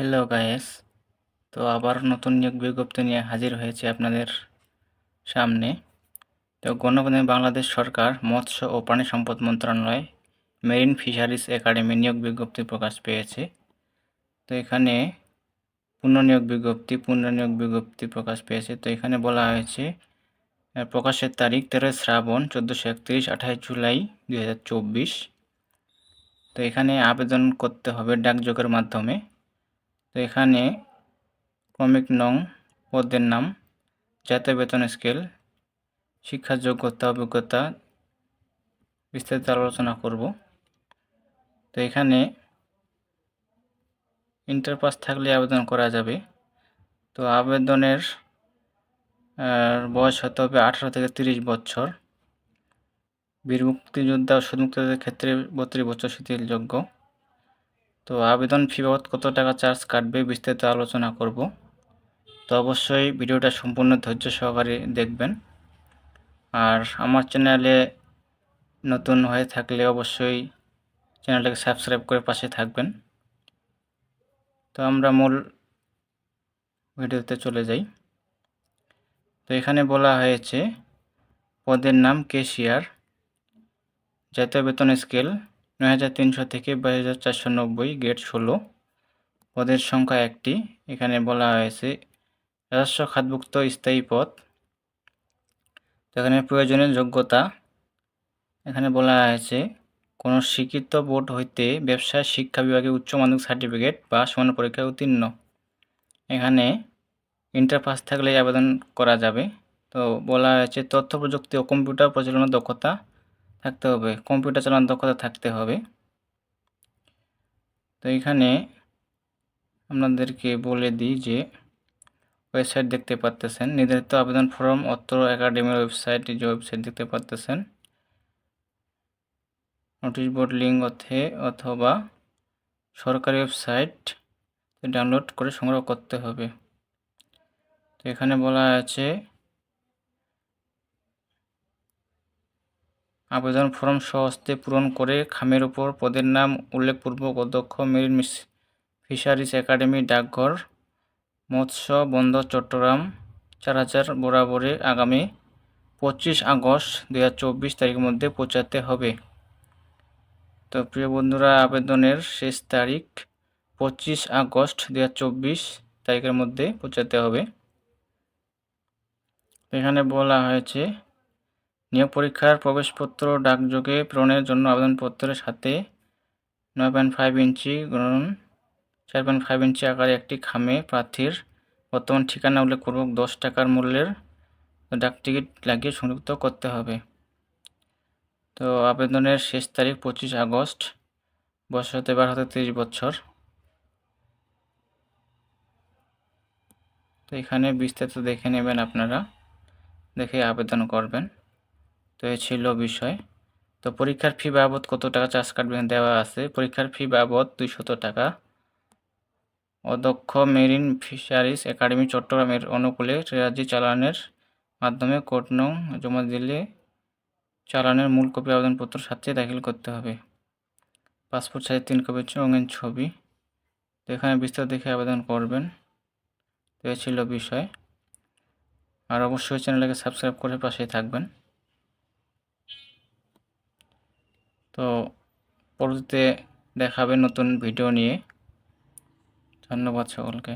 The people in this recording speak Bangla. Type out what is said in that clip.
হ্যালো গায়েস তো আবার নতুন নিয়োগ বিজ্ঞপ্তি নিয়ে হাজির হয়েছে আপনাদের সামনে। তো গণপ্রজাতন্ত্রী বাংলাদেশ সরকার, মৎস্য ও প্রাণী সম্পদ মন্ত্রণালয়, মেরিন ফিশারিজ একাডেমি নিয়োগ বিজ্ঞপ্তি প্রকাশ পেয়েছে। তো এখানে পুনর্নিয়োগ বিজ্ঞপ্তি পুনর্নিয়োগ বিজ্ঞপ্তি প্রকাশ পেয়েছে। তো এখানে বলা হয়েছে প্রকাশের তারিখ তেরোই শ্রাবণ চোদ্দোশো একত্রিশ, আঠাশ জুলাই দুই হাজার চব্বিশ। তো এখানে আবেদন করতে হবে ডাকযোগের মাধ্যমে। তো এখানে ক্রমিক নং পদের নাম, জাতীয় বেতন স্কেল, শিক্ষার যোগ্যতা, অভিজ্ঞতা বিস্তারিত আলোচনা করব। তো এখানে ইন্টার পাস থাকলে আবেদন করা যাবে। তো আবেদনের বয়স হতে হবে আঠারো থেকে তিরিশ বছর। বীর মুক্তিযোদ্ধা ও ক্ষেত্রে বত্রিশ বছর শিথিলযোগ্য। তো আবেদন ফি বাবদ কত টাকা চার্জ কাটবে বিস্তারিত আলোচনা করব। তো অবশ্যই ভিডিওটা সম্পূর্ণ ধৈর্য সহকারে দেখবেন। আর আমার চ্যানেলে নতুন হয়ে থাকলে অবশ্যই চ্যানেলটাকে সাবস্ক্রাইব করে পাশে থাকবেন। তো আমরা মূল ভিডিওতে চলে যাই। তো এখানে বলা হয়েছে, পদের নাম কেশিয়ার জাতীয় বেতন স্কেল নয় হাজার তিনশো থেকে বাইশ হাজার চারশো নব্বই গেট ষোলো। পদের সংখ্যা একটি। এখানে বলা হয়েছে রাজস্ব খাতভুক্ত স্থায়ী পদ। এখানে প্রয়োজনীয় যোগ্যতা। এখানে বলা হয়েছে কোনো স্বীকৃত বোর্ড হইতে ব্যবসায় শিক্ষা বিভাগে উচ্চ মাধ্যমিক সার্টিফিকেট বা সমান পরীক্ষায় উত্তীর্ণ। এখানে ইন্টার পাস থাকলে আবেদন করা যাবে। তো বলা হয়েছে তথ্য প্রযুক্তি ও কম্পিউটার পরিচালনার দক্ষতা। থাকতে হবে কম্পিউটার চালানোর দক্ষতা থাকতে হবে। তো এখানে আপনাদেরকে বলে দিই যে ওয়েবসাইট দেখতে পাচ্তেছেন নির্ধারিত আবেদন ফর্ম অত্র একাডেমির ওয়েবসাইট যে ওয়েবসাইট দেখতে পাচ্তেছেন নোটিশ বোর্ড লিঙ্ক অথে অথবা সরকারি ওয়েবসাইট ডাউনলোড করে সংগ্রহ করতে হবে। তো এখানে বলা আছে আবেদন ফর্ম সহস্তে পূরণ করে খামের উপর পদের নাম উল্লেখপূর্বক অধ্যক্ষ মেরিন মিস- ফিশারিজ একাডেমি, ডাকঘর, মৎস্য বন্দর, চট্টগ্রাম, চার হাজার বরাবরে আগামী পঁচিশ আগস্ট দুই হাজার চব্বিশ তারিখের মধ্যে পৌঁছাতে হবে। তো প্রিয় বন্ধুরা, আবেদনের শেষ তারিখ পঁচিশ আগস্ট দুই হাজার চব্বিশ তারিখের মধ্যে পৌঁছাতে হবে। এখানে বলা হয়েছে নিয়োগ পরীক্ষার প্রবেশপত্র ডাকযোগে প্রেরণের জন্য আবেদনপত্রের সাথে নয় পয়েন্ট ফাইভ ইঞ্চি গুণন চার পয়েন্ট ফাইভ ইঞ্চি আকারে একটি খামে প্রার্থীর বর্তমান ঠিকানা উল্লেখ উল্লেখপূর্বক দশ টাকার মূল্যের ডাক টিকিট লাগিয়ে সংযুক্ত করতে হবে। তো আবেদনের শেষ তারিখ পঁচিশ আগস্ট, বয়স হতে বারো হতে তিরিশ বছর। তো এখানে বিস্তারিত দেখে নেবেন আপনারা, দেখে আবেদন করবেন। তো এ ছিল বিষয়। তো পরীক্ষার ফি বাবদ কত টাকা চার্জ কাটবেন দেওয়া আছে? পরীক্ষার ফি বাবদ দুইশত টাকা। অধ্যক্ষ মেরিন ফিশারিজ একাডেমি, চট্টগ্রামের অনুকূলে রেয়াজি চালানের মাধ্যমে কোর্ট নং জমা দিলে চালানের মূল কপি আবেদনপত্র সাথে দাখিল করতে হবে। পাসপোর্ট সাইজ তিন কপি রঙিন ছবি। তো এখানে বিস্তারিত দেখে আবেদন করবেন। তো এ ছিল বিষয়। আর অবশ্যই চ্যানেলটাকে সাবস্ক্রাইব করে পাশেই থাকবেন। তো পরবর্তীতে দেখাবে নতুন ভিডিও নিয়ে। ধন্যবাদ সকলকে।